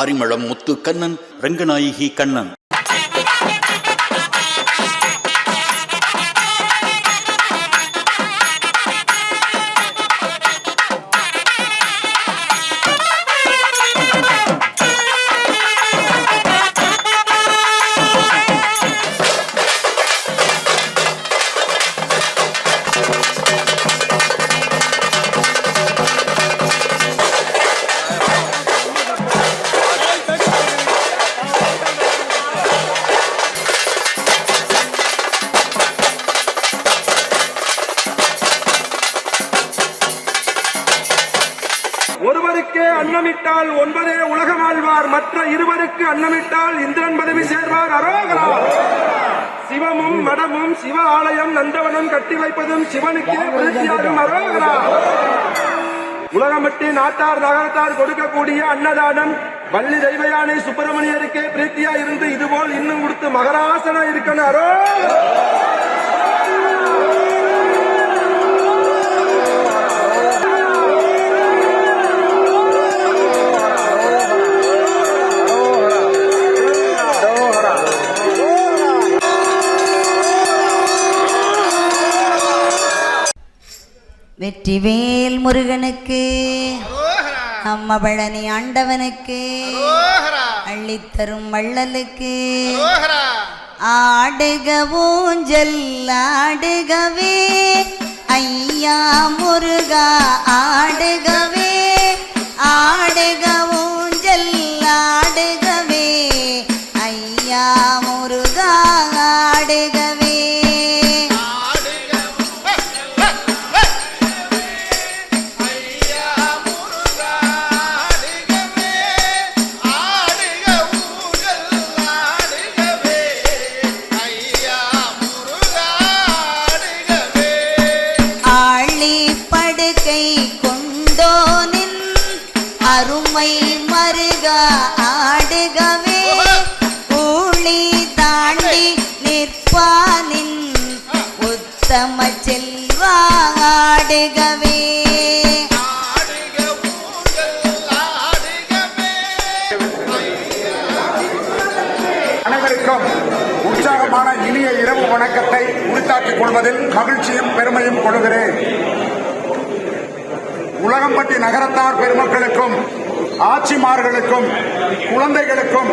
Arimalam Muthu Kannan Ranganayaki Kannan. அன்னமிட்டால் ஒன்பதே உலகம் ஆழ்வார் மற்ற இருவருக்கு அன்னமிட்டால் இந்திரன் பதவி சேர்வார். அரோகரா! சிவமும் மடமும் சிவ ஆலயம் நந்தவனம் கட்டி வைப்பதும் சிவனுக்கே பிரதியாகும். அரோகரா! உலகமட்டி நாட்டார் நகரத்தார் கொடுக்கக்கூடிய அன்னதானம் வள்ளி தெய்வயானை சுப்பிரமணியருக்கே பிரீத்தியா இருந்து இதுபோல் இன்னும் கொடுத்து மகராசனா இருக்கணும். அரோகரா! வெற்றிவேல் முருகனுக்கு அம்ம பழனி ஆண்டவனுக்கு அள்ளித்தரும் வள்ளலுக்கு. ஆடுக ஊஞ்சல் ஆடுகவே. ஐயா முருகா ஆடுகவே. மருக ஆடுகவே. ஊழி தாண்டி நிற்பானின் உத்தம செல்வா ஆடுகவே. அனைவருக்கும் உற்சாகமான இனிய இரவு வணக்கத்தை உரித்தாக்கிக் கொள்வதில் மகிழ்ச்சியும் பெருமையும் கொள்கிறேன். உலகம்பட்டி நகரத்தார் பெருமக்களுக்கும் ஆட்சிமார்களுக்கும் குழந்தைகளுக்கும்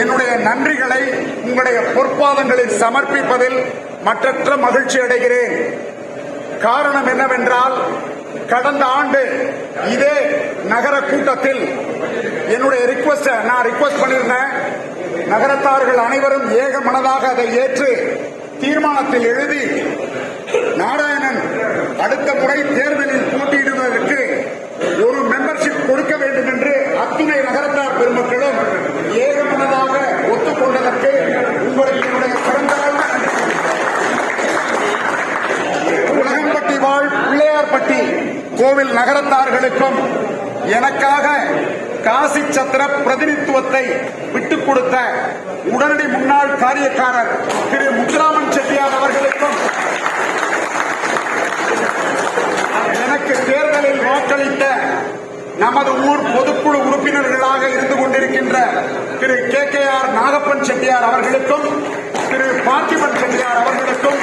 என்னுடைய நன்றிகளை உங்களுடைய பொற்பாதங்களில் சமர்ப்பிப்பதில் மற்றற்ற மகிழ்ச்சி அடைகிறேன். காரணம் என்னவென்றால் கடந்த ஆண்டு இதே நகர கூட்டத்தில் என்னுடைய ரிக்வஸ்ட நான் ரிக்வஸ்ட் பண்ணியிருந்தேன். நகரத்தார்கள் அனைவரும் ஏக மனதாக அதை ஏற்று தீர்மானத்தில் எழுதி நாராயணன் அடுத்த முறை தேர்தலில் என்று அத்துணை நகரத்தார் பெருமக்களும் ஏகமனதாக ஒத்துக்கொண்டதற்கு உங்களுக்கு என்னுடைய சிறந்த உலகம்பட்டி வாழ் பிள்ளையார்பட்டி கோவில் நகரத்தார்களுக்கும் எனக்காக காசி சத்திர பிரதிநிதித்துவத்தை விட்டுக் கொடுத்த உடனடி முன்னாள் காரியக்காரர் திரு முத்துராமன் செட்டியார் அவர்களுக்கும் எனக்கு தேர்தலில் வாக்களித்த நமது ஊர் பொதுக்குழு உறுப்பினர்களாக இருந்து கொண்டிருக்கின்ற Thiru K K R Nagappan Chettiar அவர்களுக்கும் திரு பார்த்திபன் செட்டியார் அவர்களுக்கும்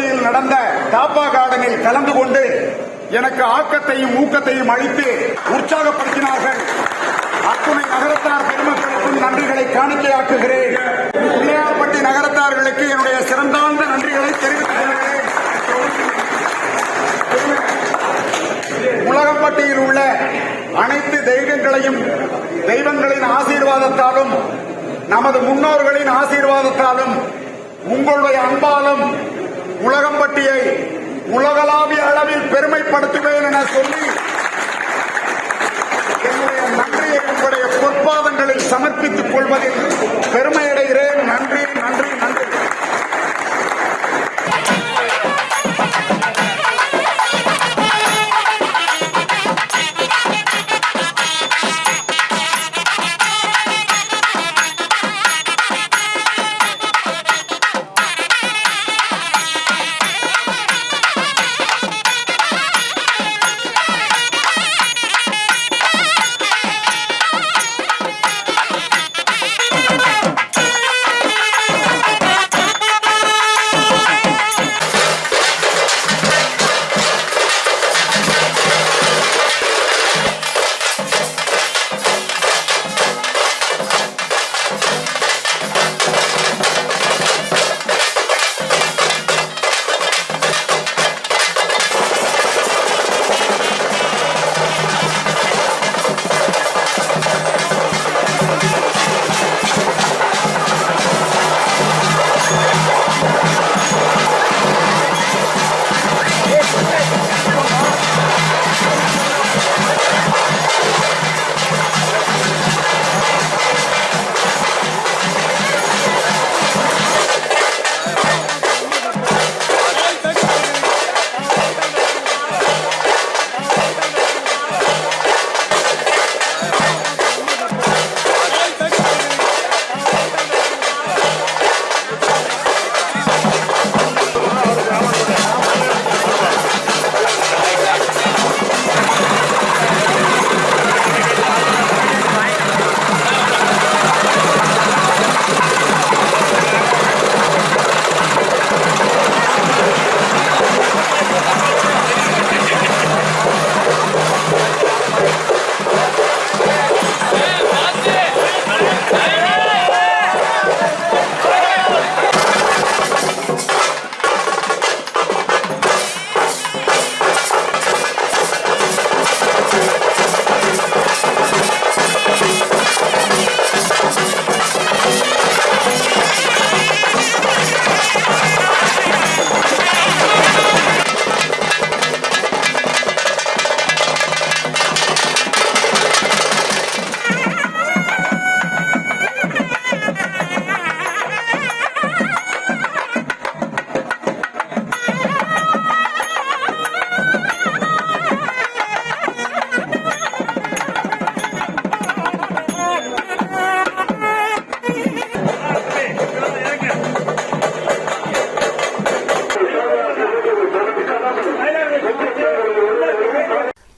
காரைக்குடியில் நடந்த தாப்பா கார்டனில் கலந்து கொண்டு எனக்கு ஆக்கத்தையும் ஊக்கத்தையும் அளித்து உற்சாகப்படுத்தினார்கள். அத்துணை நகரத்தார் பெருமக்களுக்கும் நன்றிகளை காணிக்கையாக்குகிறேன். பிள்ளையார்பட்டி நகரத்தார்களுக்கு என்னுடைய சிறந்தாழ்ந்த நன்றிகளை தெரிவித்துக் உலகப்பட்டியில் உள்ள அனைத்து தெய்வங்களையும் தெய்வங்களின் ஆசீர்வாதத்தாலும் நமது முன்னோர்களின் ஆசீர்வாதத்தாலும் உங்களுடைய அன்பாலும் உலகம்பட்டியை உலகளாவிய அளவில் பெருமைப்படுத்துவேன் என சொல்லி என்னுடைய நன்றியை உங்களுடைய பொற்பாதங்களில் சமர்ப்பித்துக் கொள்வதில் பெருமையடைகிறேன். நன்றி நன்றி.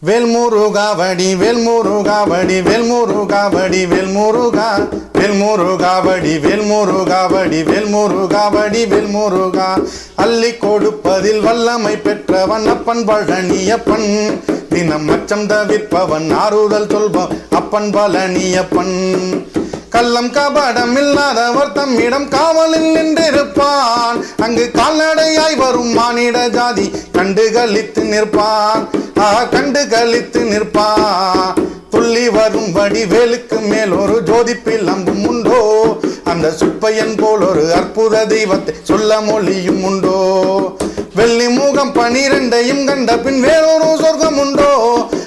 நன்றி வேல்முருகாவடி வேல்முருகாவடி வேல்முருகாவடி வேல்முருகா வேல்முருகாவடி வேல்முருகாவடி வேல்முருகாவடி வேல்முருகா. அள்ளி கொடுப்பதில் வல்லமை பெற்றவன் அப்பன் பழனியப்பன். தினம் அச்சம் தவிர்ப்பவன் ஆறுதல் சொல்பவன் அப்பன் பழனியப்பன். கள்ளம் கபடம் இல்லாதவர் தம்மிடம் காவலில் நின்றிருப்பான். அங்கு கால்நடையாய் வரும் மானிட ஜாதி கண்டு கழித்து நிற்பான். கண்டு கழித்து நிற்பான் துள்ளி வரும் வடிவேலுக்கு மேல் ஒரு ஜோதி பிளம்பும் உண்டோ? அந்த சுப்பையன் போல் ஒரு அற்புத தெய்வத்தை சொல்ல மொழியும் உண்டோ? வெள்ளி மூகம் பனிரெண்டையும் கண்ட பின் வேறொரு சொர்க்கம் உண்டோ?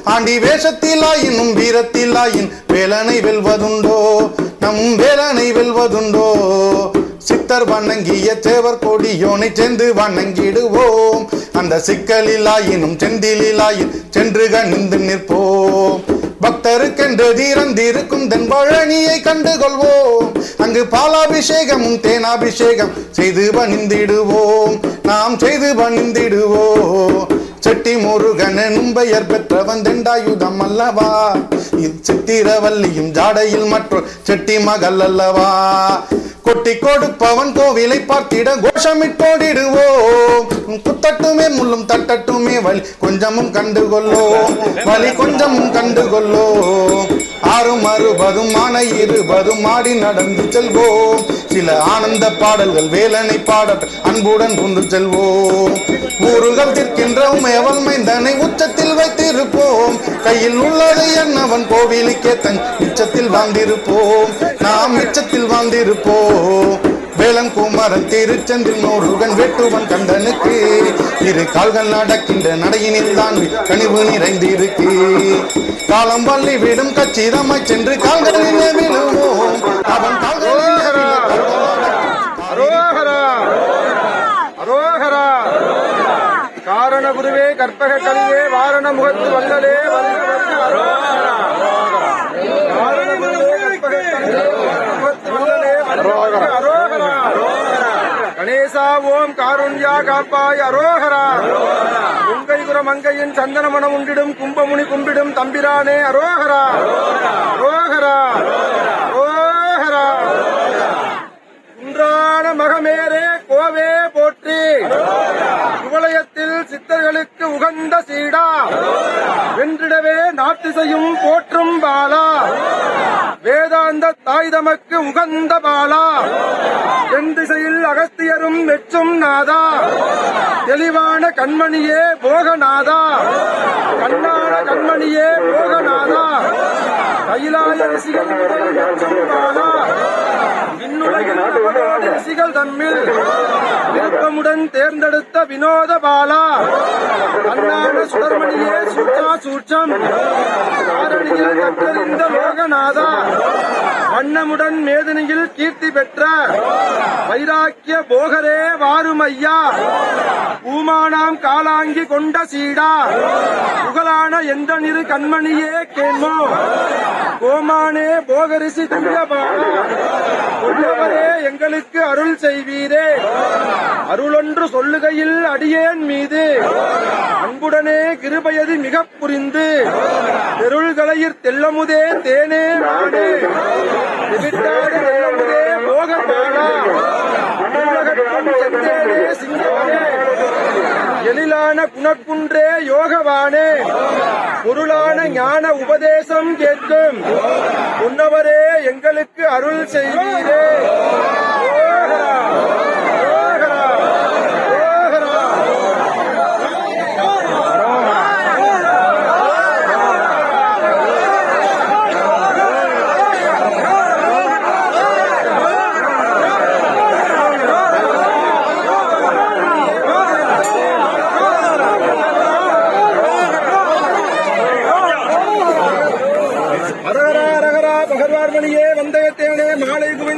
ஆண்டி வேஷத்திலாயினும் வீரத்திலாயின் வேலனை வெல்வதுண்டோ? நம் வேலனை வெல்வதுண்டோ? சித்தர் வணங்கிய தேவர் கொடியோனை சென்று வணங்கிடுவோம். அந்த சிக்கலிலாயினும் செந்திலாயின் சென்று கணிந்து நிற்போம். பக்தருக்கென்று தீரந்திருக்கும் தென் பழனியை கண்டுகொள்வோம். அங்கு பாலாபிஷேகமும் தேனாபிஷேகம் செய்து பணிந்திடுவோம் நாம் செய்து பணிந்திடுவோம் செட்டி முருகன் எனும் பெயர் பெற்றவன் தெண்டாயுதம் அல்லவா? இச்சித்திரவல்லியும் ஜாடையில் மற்றும் செட்டி மகள் அல்லவா? கொட்டி கொடுப்பவன் கோவிலை பார்த்திட கோஷமிட்டோடிடுவோம். குத்தட்டுமே முள்ளும் தட்டட்டுமே வலி கொஞ்சமும் கண்டுகொள்ளோ வலி கொஞ்சமும் கண்டுகொள்ளோ ஆறும் அறுபதும் ஆன இருபதும் ஆடி நடந்து செல்வோம். சில ஆனந்த பாடல்கள் வேலனை பாட அன்புடன் கொண்டு செல்வோம். ஊருகள் திற்கின்ற எவன் மைந்தனை உச்சத்தில் வைத்திருப்போம். கையில் உள்ளதை என்னவன் கோவிலுக்கே தன் மிச்சத்தில் வாழ்ந்திருப்போம். நாம் மிச்சத்தில் வாழ்ந்திருப்போம். வேளன் குமரன் திருச்செந்தில் நோருகன் வெட்டுவன் கண்டனுக்கு. இரு கால்கள் நடக்கின்ற நடையினில் தான் கனிவு நிறைந்திருக்கு. காலம் பள்ளி விடும் கச்சிதமாய் சென்று கால்களிலே விழுவோம். அவன் கால்களிலே விழ அரோகரா! அரோகரா! காரண குருவே கற்பக கலியே வாரண முகத்து வல்லலே வந்து வந்து அரோகரா காரண குருவே கற்பக கலியே முகத்து வல்லலே வந்து வந்து அரோகரா கணேசா ஓம் காருண்யா காப்பாய் அரோகரா உங்கைகுர மங்கையின் சந்தன மனம் உண்டிடும் கும்பமுனி கும்பிடும் தம்பிரானே அரோகரா அரோகரா அரோகரா குன்றான மகமேரே கோவே போற்றி. குவலயத்தில் சித்தர்களுக்கு உகந்த சீடா. வென்றிடவே நாட்டிசையும் போற்றும் பாலா. வேதாந்த தாய் தமக்கு உகந்த பாலா. தென் திசையில் அகஸ்தியரும் மெச்சும் நாதா. தெளிவான கண்மணியே போகநாதா. கண்ணான கண்மணியே போகநாதா. கைலாய ரிஷிகள் முதல் மெச்சும் பாலா. ரிஷிகள் தம்மில் விருப்பமுடன் தேர்ந்தெடுத்த வினோத பாலா. அண்ணான சுடர்மணியே சூச்சா சூட்சம் ஆரணியில் கற்றறிந்த லோகநாதா. வண்ணமுடன் மேதினியில் கீர்த்தி பெற்ற வைராக்கிய போகரே வாருமையா. பூமானாம் காலாங்கி கொண்ட சீடா. புகழான எந்த நிறு கண்மணியே கேள்மோ கோமானே போகரிசி துரியபாலா கொண்டவரே எங்களுக்கு அருள் செய்வீரே. அருளொன்று சொல்லுகையில் அடியேன் மீது. அன்புடனே கிருபையது மிகப் புரிந்து. தெருள்களையிற் தெல்லமுதே தேனே நாடே. எதிர்த்தாடு தெல்லமுதே போகபாலா உலகற்றும் பொருளான குணக்குன்றே யோகவானே. பொருளான ஞான உபதேசம் கேட்கும். உன்னவரே எங்களுக்கு அருள் செய்வீரே.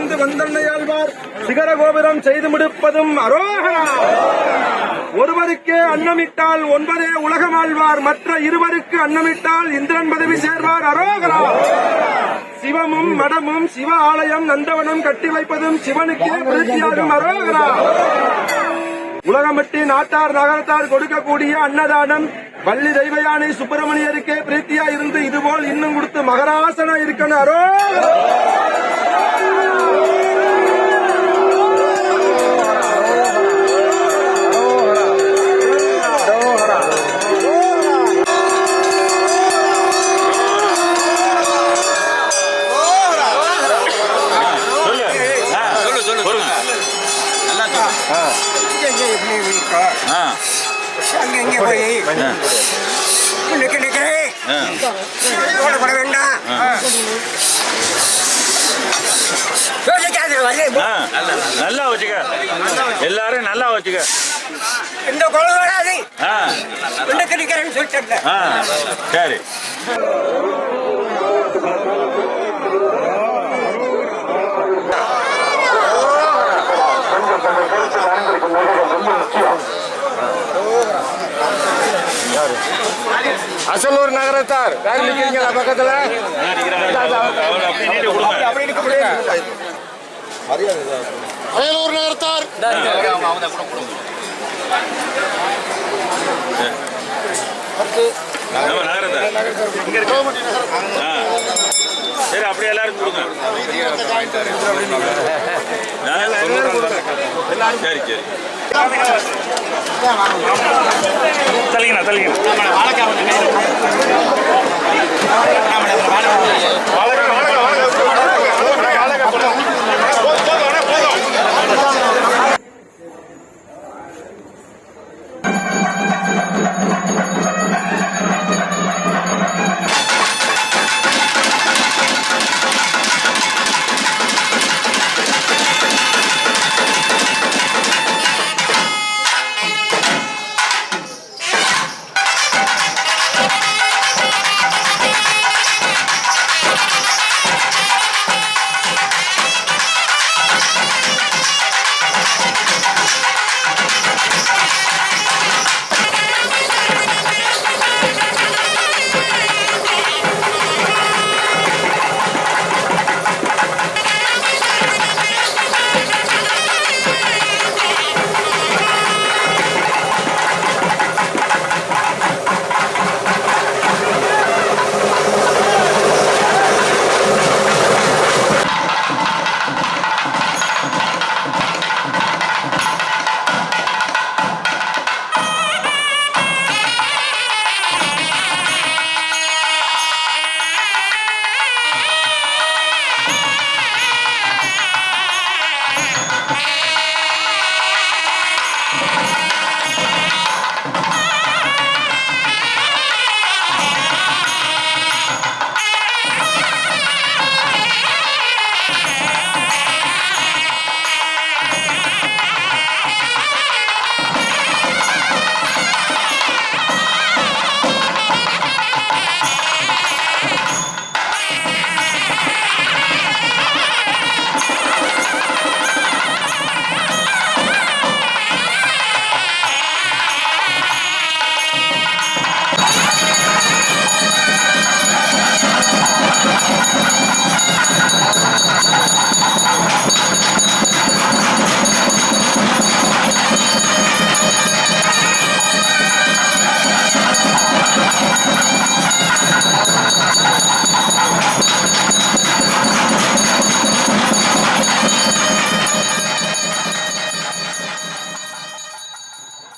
மாலை குவிந்து வந்தன்னையாழ்வார் சிகர கோபுரம் செய்து முடிப்பதும் அரோகரா. ஒருவருக்கே அன்னமிட்டால் ஒன்பதே உலகம் ஆழ்வார் மற்ற இருவருக்கு அன்னமிட்டால் இந்திரன் பதவி சேர்வார் அரோகரா. சிவமும் மடமும் சிவ ஆலயம் நந்தவனம் கட்டி வைப்பதும் சிவனுக்கே பிரதியாகும் அரோகரா. உலகமட்டி நாட்டார் நகரத்தார் கொடுக்கக்கூடிய அன்னதானம் பள்ளி தெய்வயானை சுப்பிரமணியருக்கே பிரீத்தியா இருந்து இதுபோல் இன்னும் கொடுத்து மகராசனா இருக்கணும் அரோ நிக்க நிக்கிறேன்னு சொல்லிட்டு ஆ சரி. அசலூர் நகரத்தார். யார் நிக்கிறீங்களா பக்கத்துல? அப்படி நீட்டி சரி அப்படியே எல்லாரும் கொடுங்க. சரி சரி. தள்ளிங்கண்ணா தள்ளிங்கண்ணா வாழைக்காய்.